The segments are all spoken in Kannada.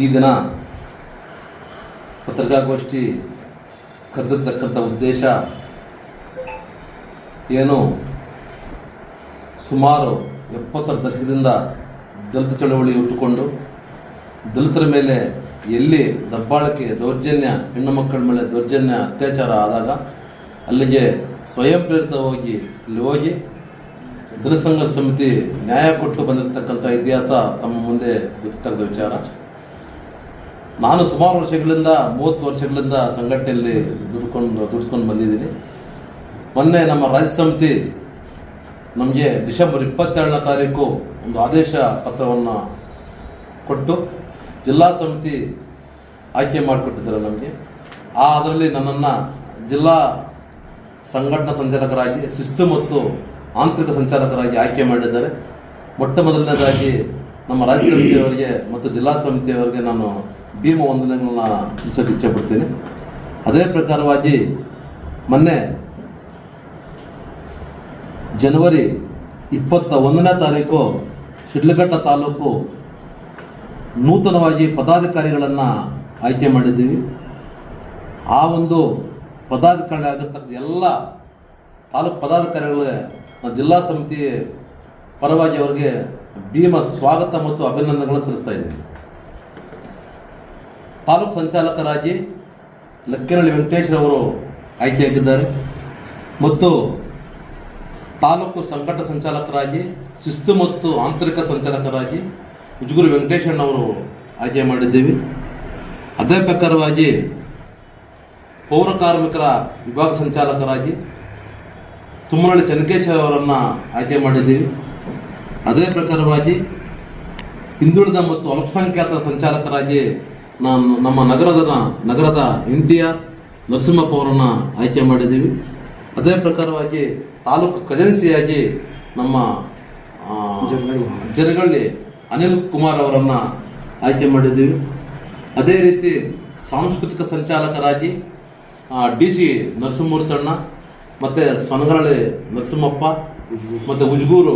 ಈ ದಿನ ಪತ್ರಿಕಾಗೋಷ್ಠಿ ಕರೆದಿರ್ತಕ್ಕಂಥ ಉದ್ದೇಶ ಏನು? ಸುಮಾರು ಎಪ್ಪತ್ತರ ದಶಕದಿಂದ ದಲಿತ ಚಳವಳಿ ಹುಟ್ಟುಕೊಂಡು ದಲಿತರ ಮೇಲೆ ಎಲ್ಲಿ ದಬ್ಬಾಳಿಕೆ ದೌರ್ಜನ್ಯ, ಹೆಣ್ಣು ಮಕ್ಕಳ ಮೇಲೆ ದೌರ್ಜನ್ಯ, ಅತ್ಯಾಚಾರ ಆದಾಗ ಅಲ್ಲಿಗೆ ಸ್ವಯಂ ಪ್ರೇರಿತವಾಗಿ ಇಲ್ಲಿ ಹೋಗಿ ದಲಿತ ಸಂಘರ್ಷ ಸಮಿತಿ ನ್ಯಾಯ ಕೊಟ್ಟು ಬಂದಿರತಕ್ಕಂಥ ಇತಿಹಾಸ ತಮ್ಮ ಮುಂದೆ ಗೊತ್ತಾಗದ ವಿಚಾರ. ನಾನು ಸುಮಾರು ವರ್ಷಗಳಿಂದ, ಮೂವತ್ತು ವರ್ಷಗಳಿಂದ ಸಂಘಟನೆಯಲ್ಲಿ ದುಡ್ಕೊಂಡು, ದುಡಿಸ್ಕೊಂಡು ಬಂದಿದ್ದೀನಿ. ಮೊನ್ನೆ ನಮ್ಮ ರಾಜ್ಯ ಸಮಿತಿ ನಮಗೆ ಡಿಸೆಂಬರ್ ಇಪ್ಪತ್ತೆರಡನೇ ತಾರೀಕು ಒಂದು ಆದೇಶ ಪತ್ರವನ್ನು ಕೊಟ್ಟು ಜಿಲ್ಲಾ ಸಮಿತಿ ಆಯ್ಕೆ ಮಾಡಿಕೊಟ್ಟಿದ್ದಾರೆ ನಮಗೆ. ಆ, ಅದರಲ್ಲಿ ನನ್ನನ್ನು ಜಿಲ್ಲಾ ಸಂಘಟನಾ ಸಂಚಾಲಕರಾಗಿ, ಶಿಸ್ತು ಮತ್ತು ಆಂತರಿಕ ಸಂಚಾಲಕರಾಗಿ ಆಯ್ಕೆ ಮಾಡಿದ್ದಾರೆ. ಮೊಟ್ಟ ಮೊದಲನೇದಾಗಿ ನಮ್ಮ ರಾಜ್ಯ ಸಮಿತಿಯವರಿಗೆ ಮತ್ತು ಜಿಲ್ಲಾ ಸಮಿತಿಯವರಿಗೆ ನಾನು ಭೀಮ ವಂದನೆಗಳನ್ನ ತಿಳಿಸೋಕೆ ಇಚ್ಛೆಪಡ್ತೀನಿ. ಅದೇ ಪ್ರಕಾರವಾಗಿ ಮೊನ್ನೆ ಜನವರಿ ಇಪ್ಪತ್ತ ಒಂದನೇ ತಾರೀಕು ಶಿಡ್ಲಘಟ್ಟ ತಾಲೂಕು ನೂತನವಾಗಿ ಪದಾಧಿಕಾರಿಗಳನ್ನು ಆಯ್ಕೆ ಮಾಡಿದ್ದೀವಿ. ಆ ಒಂದು ಪದಾಧಿಕಾರಿ ಆಗಿರ್ತಕ್ಕಂಥ ಎಲ್ಲ ತಾಲೂಕು ಪದಾಧಿಕಾರಿಗಳಿಗೆ ಜಿಲ್ಲಾ ಸಮಿತಿ ಪರವಾಗಿ ಅವರಿಗೆ ಭೀಮ ಸ್ವಾಗತ ಮತ್ತು ಅಭಿನಂದನೆಗಳನ್ನು ಸಲ್ಲಿಸ್ತಾ ಇದ್ದೀನಿ ತಾಲೂಕು ಸಂಚಾಲಕರಾಗಿ ಲಕ್ಕಿನಹಳ್ಳಿ ವೆಂಕಟೇಶ್ರವರು ಆಯ್ಕೆಯಾಗಿದ್ದಾರೆ. ಮತ್ತು ತಾಲೂಕು ಸಂಕಟ ಸಂಚಾಲಕರಾಗಿ, ಶಿಸ್ತು ಮತ್ತು ಆಂತರಿಕ ಸಂಚಾಲಕರಾಗಿ ಉಜುಗುರು ವೆಂಕಟೇಶಣ್ಣವರು ಆಯ್ಕೆ ಮಾಡಿದ್ದೀವಿ. ಅದೇ ಪ್ರಕಾರವಾಗಿ ಪೌರ ಕಾರ್ಮಿಕರ ವಿಭಾಗ ಸಂಚಾಲಕರಾಗಿ ತುಮ್ಮನಹಳ್ಳಿ ಚನ್ನಕೇಶ ಅವರನ್ನು ಆಯ್ಕೆ ಮಾಡಿದ್ದೀವಿ. ಅದೇ ಪ್ರಕಾರವಾಗಿ ಹಿಂದುಳಿದ ಮತ್ತು ಅಲ್ಪಸಂಖ್ಯಾತ ಸಂಚಾಲಕರಾಗಿ ನಾನು ನಮ್ಮ ನಗರದ ನಗರದ ಎನ್ ಟಿ ಆರ್ ನರಸಿಂಹಪ್ಪ ಅವರನ್ನು ಆಯ್ಕೆ ಮಾಡಿದ್ದೀವಿ. ಅದೇ ಪ್ರಕಾರವಾಗಿ ತಾಲೂಕು ಖಜಾನ್ಸಿಯಾಗಿ ನಮ್ಮ ಜನಗಳಲ್ಲಿ ಜರಗಳ್ಳಿ ಅನಿಲ್ ಕುಮಾರ್ ಅವರನ್ನು ಆಯ್ಕೆ ಮಾಡಿದ್ದೀವಿ. ಅದೇ ರೀತಿ ಸಾಂಸ್ಕೃತಿಕ ಸಂಚಾಲಕರಾಗಿ ಡಿ ಸಿ ನರಸಿಂಹಮೂರ್ತಣ್ಣ ಮತ್ತು ಸೊನಗರಳ್ಳಿ ನರಸಿಂಹಪ್ಪ ಮತ್ತು ಉಜ್ಗೂರು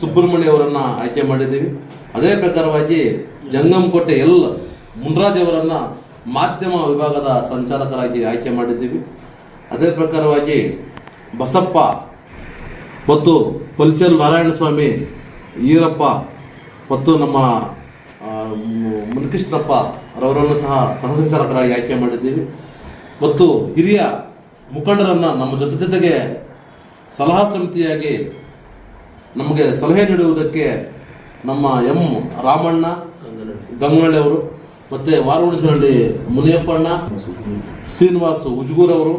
ಸುಬ್ರಹ್ಮಣ್ಯ ಅವರನ್ನು ಆಯ್ಕೆ ಮಾಡಿದ್ದೀವಿ. ಅದೇ ಪ್ರಕಾರವಾಗಿ ಜಂಗಮಕೋಟೆ ಎಲ್ ಮುನ್ರಾಜ್ ಅವರನ್ನು ಮಾಧ್ಯಮ ವಿಭಾಗದ ಸಂಚಾಲಕರಾಗಿ ಆಯ್ಕೆ ಮಾಡಿದ್ದೀವಿ. ಅದೇ ಪ್ರಕಾರವಾಗಿ ಬಸಪ್ಪ ಮತ್ತು ಪಲ್ಚಲ್ ನಾರಾಯಣ ಸ್ವಾಮಿ ಈರಪ್ಪ ಮತ್ತು ನಮ್ಮ ಮುನಿಕೃಷ್ಣಪ್ಪ ರವರನ್ನು ಸಹ ಸಹಸಂಚಾಲಕರಾಗಿ ಆಯ್ಕೆ ಮಾಡಿದ್ದೀವಿ. ಮತ್ತು ಹಿರಿಯ ಮುಖಂಡರನ್ನು ನಮ್ಮ ಜೊತೆ ಜೊತೆಗೆ ಸಲಹಾ ಸಮಿತಿಯಾಗಿ ನಮಗೆ ಸಲಹೆ ನೀಡುವುದಕ್ಕೆ ನಮ್ಮ ಎಂ ರಾಮಣ್ಣ ಗಂಗನಳ್ಳಿ ಅವರು ಮತ್ತು ವಾರವಣಿಸರಳ್ಳಿ ಮುನಿಯಪ್ಪಣ್ಣ ಶ್ರೀನಿವಾಸ್ ಉಜ್ಗೂರ್ ಅವರು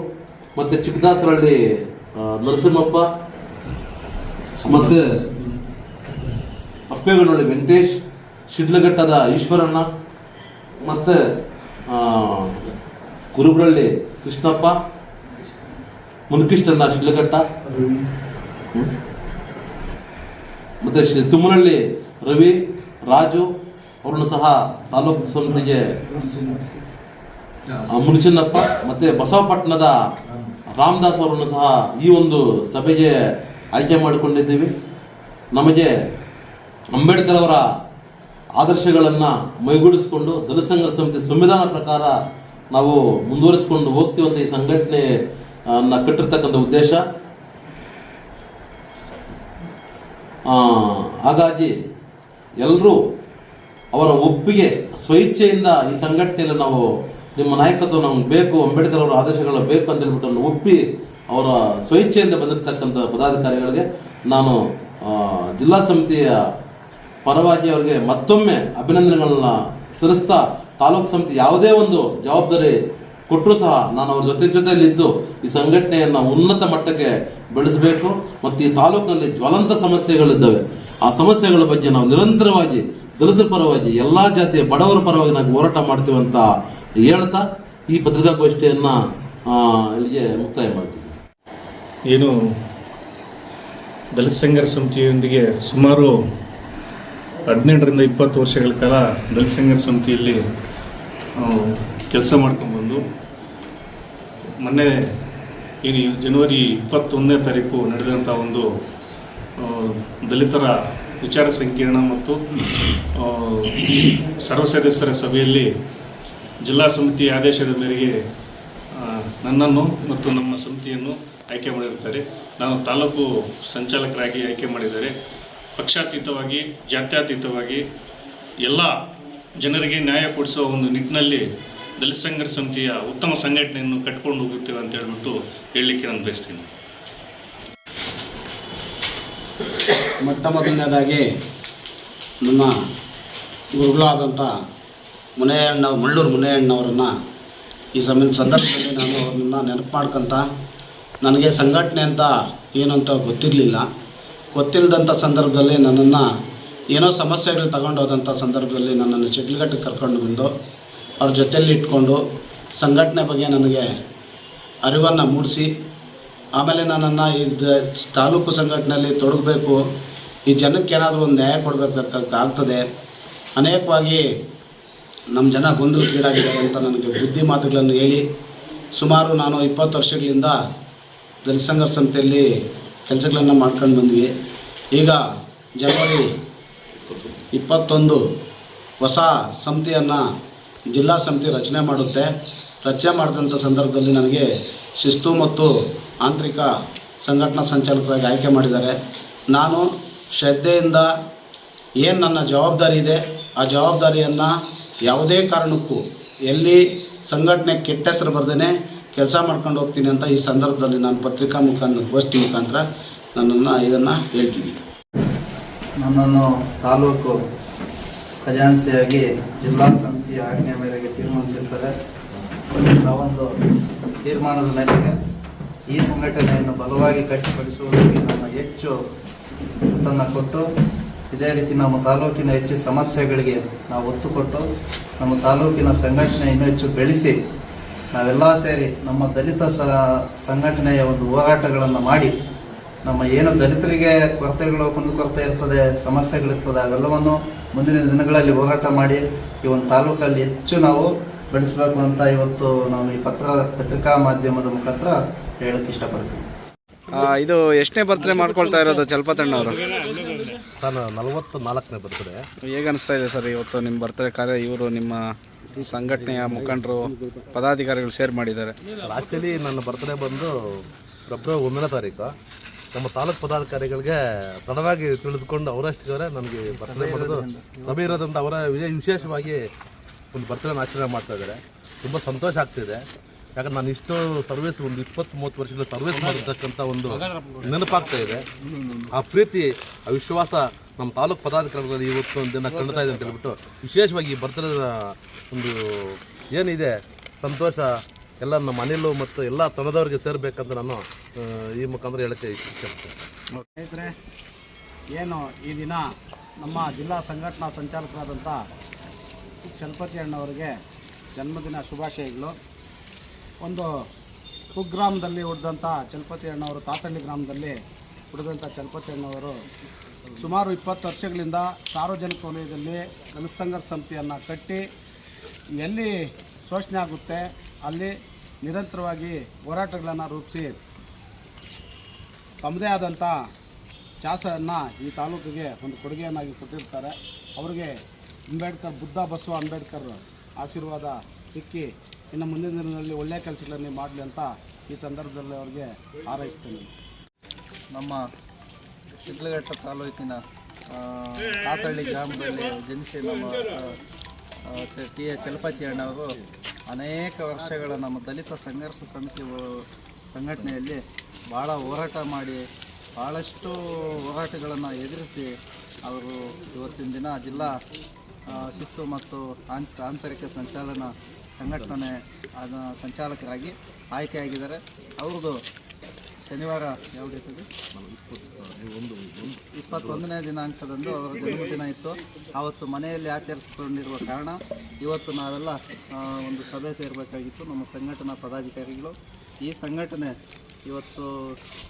ಮತ್ತು ಚಿಕ್ಕದಾಸರಳ್ಳಿ ಆ, ನರಸಿಂಹಪ್ಪ ಮತ್ತು ಅಪ್ಪೇಗನಹಳ್ಳಿ ವೆಂಕಟೇಶ್ ಶಿಡ್ಲಘಟ್ಟದ ಈಶ್ವರಣ್ಣ ಮತ್ತು ಕುರುಬ್ರಳ್ಳಿ ಕೃಷ್ಣಪ್ಪ ಮುನಿಕೃಷ್ಣಣ್ಣ ಶಿಡ್ಲಘಟ್ಟ. ಮತ್ತೆ ತುಮ್ಮನಹಳ್ಳಿ ರವಿ ರಾಜು ಅವರನ್ನು ಸಹ ತಾಲೂಕು ಸಮಿತಿಗೆ ಮುನ್ಚಿನ್ನಪ್ಪ ಮತ್ತು ಬಸವಪಟ್ಟಣದ ರಾಮದಾಸ್ ಅವರನ್ನು ಸಹ ಈ ಒಂದು ಸಭೆಗೆ ಆಯ್ಕೆ ಮಾಡಿಕೊಂಡಿದ್ದೀವಿ. ನಮಗೆ ಅಂಬೇಡ್ಕರ್ ಅವರ ಆದರ್ಶಗಳನ್ನು ಮೈಗೂಡಿಸಿಕೊಂಡು ದಲಿತ ಸಮಿತಿ ಸಂವಿಧಾನ ಪ್ರಕಾರ ನಾವು ಮುಂದುವರಿಸಿಕೊಂಡು ಹೋಗ್ತೀವಂತ ಈ ಸಂಘಟನೆ ಕಟ್ಟಿರ್ತಕ್ಕಂಥ ಉದ್ದೇಶ. ಹಾಗಾಗಿ ಎಲ್ಲರೂ ಅವರ ಒಪ್ಪಿಗೆ ಸ್ವಇಚ್ಛೆಯಿಂದ ಈ ಸಂಘಟನೆಯಲ್ಲಿ ನಾವು ನಿಮ್ಮ ನಾಯಕತ್ವ ನಮ್ಗೆ ಬೇಕು, ಅಂಬೇಡ್ಕರ್ ಅವರ ಆದೇಶಗಳ ಬೇಕು ಅಂತ ಹೇಳ್ಬಿಟ್ಟು ಒಪ್ಪಿ ಅವರ ಸ್ವಇಚ್ಛೆಯಿಂದ ಬಂದಿರತಕ್ಕಂಥ ಪದಾಧಿಕಾರಿಗಳಿಗೆ ನಾನು ಜಿಲ್ಲಾ ಸಮಿತಿಯ ಪರವಾಗಿ ಅವರಿಗೆ ಮತ್ತೊಮ್ಮೆ ಅಭಿನಂದನೆಗಳನ್ನ ಸಲ್ಲಿಸ್ತಾ ತಾಲೂಕು ಸಮಿತಿ ಯಾವುದೇ ಒಂದು ಜವಾಬ್ದಾರಿ ಕೊಟ್ಟರೂ ಸಹ ನಾನು ಅವ್ರ ಜೊತೆ ಜೊತೆಯಲ್ಲಿದ್ದು ಈ ಸಂಘಟನೆಯನ್ನು ಉನ್ನತ ಮಟ್ಟಕ್ಕೆ ಬೆಳೆಸಬೇಕು ಮತ್ತು ಈ ತಾಲೂಕಿನಲ್ಲಿ ಜ್ವಲಂತ ಸಮಸ್ಯೆಗಳಿದ್ದಾವೆ. ಆ ಸಮಸ್ಯೆಗಳ ಬಗ್ಗೆ ನಾವು ನಿರಂತರವಾಗಿ ದಲಿತರ ಪರವಾಗಿ, ಎಲ್ಲ ಜಾತಿಯ ಬಡವರ ಪರವಾಗಿ ನಾವು ಹೋರಾಟ ಮಾಡ್ತೀವಿ ಅಂತ ಹೇಳ್ತಾ ಈ ಪತ್ರಿಕಾಗೋಷ್ಠಿಯನ್ನು ಇಲ್ಲಿಗೆ ಮುಕ್ತಾಯ ಮಾಡ್ತೀವಿ ಏನು ದಲಿತ ಸಂಘರ್ಷ ಸಮಿತಿಯೊಂದಿಗೆ ಸುಮಾರು ಹದಿನೆಂಟರಿಂದ ಇಪ್ಪತ್ತು ವರ್ಷಗಳ ಕಾಲ ದಲಿತ ಸಂಘರ್ಷ ಸಮಿತಿಯಲ್ಲಿ ಕೆಲಸ ಮಾಡ್ಕೊಂಡ್ಬಂದು, ಮೊನ್ನೆ ಏನು ಜನವರಿ ಇಪ್ಪತ್ತೊಂದನೇ ತಾರೀಕು ನಡೆದಂಥ ಒಂದು ದಲಿತರ ವಿಚಾರ ಸಂಕಿರಣ ಮತ್ತು ಸರ್ವ ಸದಸ್ಯರ ಸಭೆಯಲ್ಲಿ ಜಿಲ್ಲಾ ಸಮಿತಿ ಆದೇಶದ ಮೇರೆಗೆ ನನ್ನನ್ನು ಮತ್ತು ನಮ್ಮ ಸಮಿತಿಯನ್ನು ಆಯ್ಕೆ ಮಾಡಿರ್ತಾರೆ ನಾನು ತಾಲೂಕು ಸಂಚಾಲಕರಾಗಿ ಆಯ್ಕೆ ಮಾಡಿದ್ದಾರೆ ಪಕ್ಷಾತೀತವಾಗಿ, ಜಾತ್ಯತೀತವಾಗಿ ಎಲ್ಲ ಜನರಿಗೆ ನ್ಯಾಯ ಕೊಡಿಸುವ ಒಂದು ನಿಟ್ಟಿನಲ್ಲಿ ದಲಿತ ಸಂಘರ್ಷ ಸಮಿತಿಯ ಉತ್ತಮ ಸಂಘಟನೆಯನ್ನು ಕಟ್ಕೊಂಡು ಹೋಗುತ್ತೇವೆ ಅಂತ ಹೇಳ್ಬಿಟ್ಟು ಹೇಳಲಿಕ್ಕೆ ನಾನು ಬಯಸ್ತೀನಿ. ಮೊಟ್ಟ ಮೊದಲನೇದಾಗಿ ನಮ್ಮ ಗುರುಗಳಾದಂಥ ಮುನೆಯಣ್ಣ ಮಳ್ಳೂರು ಮುನೆಯಣ್ಣವರನ್ನು ಈ ಸಮಯ ಸಂದರ್ಭದಲ್ಲಿ ನಾನು ಅವ್ರನ್ನ ನೆನಪು ಮಾಡ್ಕೊತ ನನಗೆ ಸಂಘಟನೆ ಅಂತ ಏನು ಅಂತ ಗೊತ್ತಿರಲಿಲ್ಲ. ಗೊತ್ತಿಲ್ಲದಂಥ ಸಂದರ್ಭದಲ್ಲಿ ನನ್ನನ್ನು ಏನೋ ಸಮಸ್ಯೆಗಳು ತಗೊಂಡು ಹೋದಂಥ ಸಂದರ್ಭದಲ್ಲಿ ನನ್ನನ್ನು ಚಿಟ್ಲಗಟ್ಟಿಗೆ ಕರ್ಕೊಂಡು ಬಂದು ಅವ್ರ ಜೊತೆಯಲ್ಲಿ ಇಟ್ಕೊಂಡು ಸಂಘಟನೆ ಬಗ್ಗೆ ನನಗೆ ಅರಿವನ್ನು ಮೂಡಿಸಿ ಆಮೇಲೆ ನನ್ನನ್ನು ಈ ದ- ತಾಲೂಕು ಸಂಘಟನೆಯಲ್ಲಿ ತೊಡಗಬೇಕು. ಈ ಜನಕ್ಕೆ ಏನಾದರೂ ಒಂದು ನ್ಯಾಯ ಕೊಡಬೇಕಾಗ್ತದೆ. ಅನೇಕವಾಗಿ ನಮ್ಮ ಜನ ಗೊಂದಲಕ್ಕೀಡಾಗಿದ್ದಾರೆ ಅಂತ ನನಗೆ ಬುದ್ಧಿ ಮಾತುಗಳನ್ನು ಹೇಳಿ, ಸುಮಾರು ನಾನು ಇಪ್ಪತ್ತು ವರ್ಷಗಳಿಂದ ದಲಿತ ಸಂಘರ್ಷ ಸಮಿತಿಯಲ್ಲಿ ಕೆಲಸಗಳನ್ನು ಮಾಡ್ಕೊಂಡು ಬಂದ್ವಿ. ಈಗ ಜನವರಿ ಇಪ್ಪತ್ತೊಂದು ಹೊಸ ಸಮಿತಿಯನ್ನು ಜಿಲ್ಲಾ ಸಮಿತಿ ರಚನೆ ಮಾಡುತ್ತೆ. ರಚನೆ ಮಾಡಿದಂಥ ಸಂದರ್ಭದಲ್ಲಿ ನನಗೆ ಶಿಸ್ತು ಮತ್ತು ಆಂತರಿಕ ಸಂಘಟನಾ ಸಂಚಾಲಕರಾಗಿ ಆಯ್ಕೆ ಮಾಡಿದ್ದಾರೆ. ನಾನು ಶ್ರದ್ಧೆಯಿಂದ ಏನು ನನ್ನ ಜವಾಬ್ದಾರಿ ಇದೆ, ಆ ಜವಾಬ್ದಾರಿಯನ್ನು ಯಾವುದೇ ಕಾರಣಕ್ಕೂ ಎಲ್ಲಿ ಸಂಘಟನೆ ಕೆಟ್ಟ ಹೆಸರು ಬರ್ದೇ ಕೆಲಸ ಮಾಡ್ಕೊಂಡು ಹೋಗ್ತೀನಿ ಅಂತ ಈ ಸಂದರ್ಭದಲ್ಲಿ ನಾನು ಪತ್ರಿಕಾ ಮುಖಾಂತರ ಗೋಷ್ಠಿ ಮುಖಾಂತರ ನನ್ನನ್ನು ಇದನ್ನು ಹೇಳ್ತೀನಿ. ನನ್ನನ್ನು ತಾಲೂಕು ಖಜಾನ್ಸಿಯಾಗಿ ಜಿಲ್ಲಾ ಸಮಿತಿಯ ಆಜ್ಞೆ ಮೇರೆಗೆ ತೀರ್ಮಾನಿಸಿರ್ತಾರೆ. ಆ ಒಂದು ತೀರ್ಮಾನದ ಮೇರೆಗೆ ಈ ಸಂಘಟನೆಯನ್ನು ಬಲವಾಗಿ ಕಟ್ಟಿಪಡಿಸುವುದಕ್ಕೆ ನಮ್ಮ ಹೆಚ್ಚು ಒತ್ತನ್ನು ಕೊಟ್ಟು, ಇದೇ ರೀತಿ ನಮ್ಮ ತಾಲೂಕಿನ ಹೆಚ್ಚು ಸಮಸ್ಯೆಗಳಿಗೆ ನಾವು ಒತ್ತು ಕೊಟ್ಟು ನಮ್ಮ ತಾಲೂಕಿನ ಸಂಘಟನೆ ಇನ್ನೂ ಹೆಚ್ಚು ಬೆಳೆಸಿ, ನಾವೆಲ್ಲ ಸೇರಿ ನಮ್ಮ ದಲಿತ ಸಂಘಟನೆಯ ಒಂದು ಹೋರಾಟಗಳನ್ನು ಮಾಡಿ, ನಮ್ಮ ಏನು ದಲಿತರಿಗೆ ಕೊರತೆಗಳು ಕುಂದುಕೊರತೆ ಇರ್ತದೆ, ಸಮಸ್ಯೆಗಳಿರ್ತದೆ, ಅವೆಲ್ಲವನ್ನು ಮುಂದಿನ ದಿನಗಳಲ್ಲಿ ಹೋರಾಟ ಮಾಡಿ, ಈ ಒಂದು ತಾಲೂಕಲ್ಲಿ ಹೆಚ್ಚು ನಾವು ಬೆಳೆಸಬೇಕು ಅಂತ ಇವತ್ತು ನಾನು ಈ ಪತ್ರ, ಪತ್ರಿಕಾ ಮಾಧ್ಯಮದ ಮುಖಾಂತರ ಹೇಳಕ್ಕೆ ಇಷ್ಟಪಡ್ತೀನಿ. ಇದು ಎಷ್ಟನೇ ಬರ್ತ್ಡೇ ಮಾಡ್ಕೊಳ್ತಾ ಇರೋದು ಚಲ್ಪತಣ್ಣ ಅವರು? ಸರ್ ನಲವತ್ತು ನಾಲ್ಕನೇ ಬರ್ತದೆ ಹೇಗೆ ಅನಿಸ್ತಾ ಇದೆ ಸರ್ ಇವತ್ತು ನಿಮ್ಮ ಬರ್ತ್ಡೇ ಕಾರ್ಯ? ಇವರು ನಿಮ್ಮ ಸಂಘಟನೆಯ ಮುಖಂಡರು ಪದಾಧಿಕಾರಿಗಳು ಶೇರ್ ಮಾಡಿದ್ದಾರೆ. ಆ್ಯಕ್ಚುಲಿ ನನ್ನ ಬರ್ತ್ಡೇ ಬಂದು ಫೆಬ್ರವರಿ ಒಂದನೇ ತಾರೀಕು. ನಮ್ಮ ತಾಲೂಕು ಪದಾಧಿಕಾರಿಗಳಿಗೆ ತಡವಾಗಿ ತಿಳಿದುಕೊಂಡು ಅವರಷ್ಟಿದ್ದಾರೆ. ನನಗೆ ಬರ್ತ್ಡೇ ಬಂದು ಸಭೆ ಇರೋದಂತ ಅವರ ವಿಶೇ- ವಿಶೇಷವಾಗಿ ಒಂದು ಬರ್ತಡೇನ ಆಚರಣೆ ಮಾಡ್ತಾ ಇದ್ದಾರೆ. ತುಂಬ ಸಂತೋಷ ಆಗ್ತಿದೆ. ಯಾಕಂದ್ರೆ ನಾನು ಇಷ್ಟು ಸರ್ವಿಸ್ ಒಂದು ಇಪ್ಪತ್ತು ಮೂವತ್ತು ವರ್ಷದಿಂದ ಸರ್ವಿಸ್ ಮಾಡಿರ್ತಕ್ಕಂಥ ಒಂದು ನೆನಪಾಗ್ತಾ ಇದೆ. ಆ ಪ್ರೀತಿ, ಆ ವಿಶ್ವಾಸ ನಮ್ಮ ತಾಲೂಕು ಪದಾಧಿಕಾರಿಗಳಲ್ಲಿ ಇವತ್ತು ಒಂದು ದಿನ ಕಾಣ್ತಾ ಇದೆ ಅಂತ ಹೇಳ್ಬಿಟ್ಟು ವಿಶೇಷವಾಗಿ ಈ ಒಂದು ಏನಿದೆ, ಸಂತೋಷ, ಎಲ್ಲ ನಮ್ಮ ಅನಿಲು ಮತ್ತು ಎಲ್ಲ ತಂಡದವರಿಗೆ ಸೇರಬೇಕಂತ ನಾನು ಈ ಮುಖಾಂತರ ಹೇಳಕ್ಕೆ ಇಷ್ಟಪಡ್ತೇನೆ ಸ್ನೇಹಿತರೆ, ಏನು ಈ ದಿನ ನಮ್ಮ ಜಿಲ್ಲಾ ಸಂಘಟನಾ ಸಂಚಾಲಕರಾದಂಥ ಚಲಪತಿ ಅಣ್ಣವರಿಗೆ ಜನ್ಮದಿನ ಶುಭಾಶಯಗಳು. ಒಂದು ಕುಗ್ರಾಮದಲ್ಲಿ ಹುಟ್ಟಿದಂಥ ಚಲಪತಿ ಅಣ್ಣವರು ತಾತಳ್ಳಿ ಗ್ರಾಮದಲ್ಲಿ ಹುಟ್ಟಿದಂಥ ಚಲಪತಿ ಅಣ್ಣವರು ಸುಮಾರು ಇಪ್ಪತ್ತು ವರ್ಷಗಳಿಂದ ಸಾರ್ವಜನಿಕ ವಲಯದಲ್ಲಿ ದಲಿತ ಸಮಿತಿಯನ್ನು ಕಟ್ಟಿ ಎಲ್ಲಿ ಶೋಷಣೆ ಆಗುತ್ತೆ, ಅಲ್ಲಿ ನಿರಂತರವಾಗಿ ಹೋರಾಟಗಳನ್ನು ರೂಪಿಸಿ ತಮ್ಮದೇ ಆದಂಥ ಚಾಸನ್ನು ಈ ತಾಲೂಕಿಗೆ ಒಂದು ಕೊಡುಗೆಯನ್ನಾಗಿ ಕೊಟ್ಟಿರ್ತಾರೆ. ಅವರಿಗೆ ಅಂಬೇಡ್ಕರ್, ಬುದ್ಧ ಬಸವ ಅಂಬೇಡ್ಕರ್ ಆಶೀರ್ವಾದ ಸಿಕ್ಕಿ ಇನ್ನು ಮುಂದಿನ ದಿನದಲ್ಲಿ ಒಳ್ಳೆಯ ಕೆಲಸಗಳನ್ನು ಮಾಡಲಿ ಅಂತ ಈ ಸಂದರ್ಭದಲ್ಲಿ ಅವರಿಗೆ ಹಾರೈಸ್ತೇನೆ. ನಮ್ಮ ಶಿಡ್ಲಘಟ್ಟ ತಾಲೂಕಿನ ಕಾತಳ್ಳಿ ಗ್ರಾಮದಲ್ಲಿ ಜನಿಸಿ ನಮ್ಮ ಟಿ ಎ ಚಲಪತಿ ಅಣ್ಣವರು ಅನೇಕ ವರ್ಷಗಳ ನಮ್ಮ ದಲಿತ ಸಂಘರ್ಷ ಸಮಿತಿ ಸಂಘಟನೆಯಲ್ಲಿ ಭಾಳ ಹೋರಾಟ ಮಾಡಿ ಭಾಳಷ್ಟು ಹೋರಾಟಗಳನ್ನು ಎದುರಿಸಿ ಅವರು ಇವತ್ತಿನ ದಿನ ಜಿಲ್ಲಾ ಶಿಸ್ತು ಮತ್ತು ಆಂತ ಆಂತರಿಕ ಸಂಚಾಲನ ಸಂಘಟನೆ ಸಂಚಾಲಕರಾಗಿ ಆಯ್ಕೆಯಾಗಿದ್ದಾರೆ. ಅವ್ರದ್ದು ಶನಿವಾರ ಯಾವ ಡೇಟ್ ಇಪ್ಪತ್ತೊಂದನೇ ದಿನಾಂಕದಂದು ಅವರ ಜನ್ಮದಿನ ಇತ್ತು. ಆವತ್ತು ಮನೆಯಲ್ಲಿ ಆಚರಿಸಿಕೊಂಡಿರುವ ಕಾರಣ ಇವತ್ತು ನಾವೆಲ್ಲ ಒಂದು ಸಭೆ ಸೇರಬೇಕಾಗಿತ್ತು. ನಮ್ಮ ಸಂಘಟನಾ ಪದಾಧಿಕಾರಿಗಳು ಈ ಸಂಘಟನೆ ಇವತ್ತು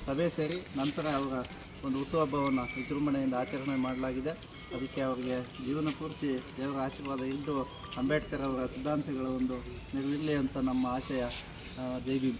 ಸಭೆ ಸೇರಿ ನಂತರ ಅವರ ಒಂದು ಹುಟ್ಟುಹಬ್ಬವನ್ನು ವಿಜೃಂಭಣೆಯಿಂದ ಆಚರಣೆ ಮಾಡಲಾಗಿದೆ. ಅದಕ್ಕೆ ಅವರಿಗೆ ಜೀವನ ಪೂರ್ತಿ ದೇವರ ಆಶೀರ್ವಾದ ಇದ್ದು ಅಂಬೇಡ್ಕರ್ ಅವರ ಸಿದ್ಧಾಂತಗಳ ಒಂದು ನೆರವಿರಲಿ ಅಂತ ನಮ್ಮ ಆಶಯ. ಜೈ ಭೀಮ್.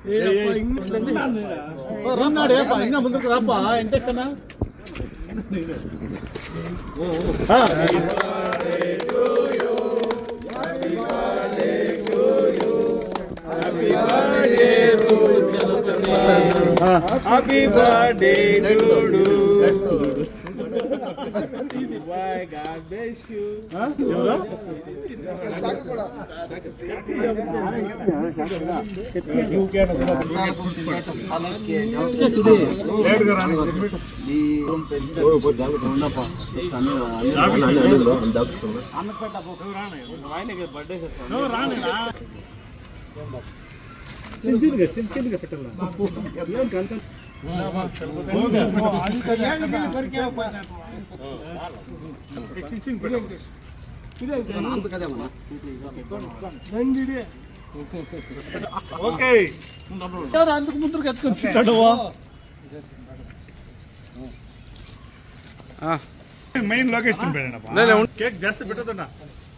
ముందుకు రాపా ఎంటేస్తానా హ్యాపీ బర్త్డే ఇది. బాయ్ గాడ్ బ్లెస్ యు ఎవరు? సాకు కూడా యూ కెన్ అలాగే లేట్గా రాని ఈ రూమ్ పెంచి ఓ పోయి దాగు ఉండపా సనే అన్న దాగు అన్న పెట్ట పో రానే రానే బర్త్డే చేస్తాను రానే ಚಿನ್ ಚಿನ್ಗೆ ಚಿನ್ ಚಿನ್ಗೆ ಪೆಟ್ಟಲ್ಲ ಏನು ಗಂತ ಚಿನ್ ಚಿನ್ ದಂಡಿಡಿ ఓకే అందుకు ముందుకు ఎత్తుకొచ్చుంటాడు మెయిన్ లొకేషన్ కేక్ జాస్తి పెట్టదన్నా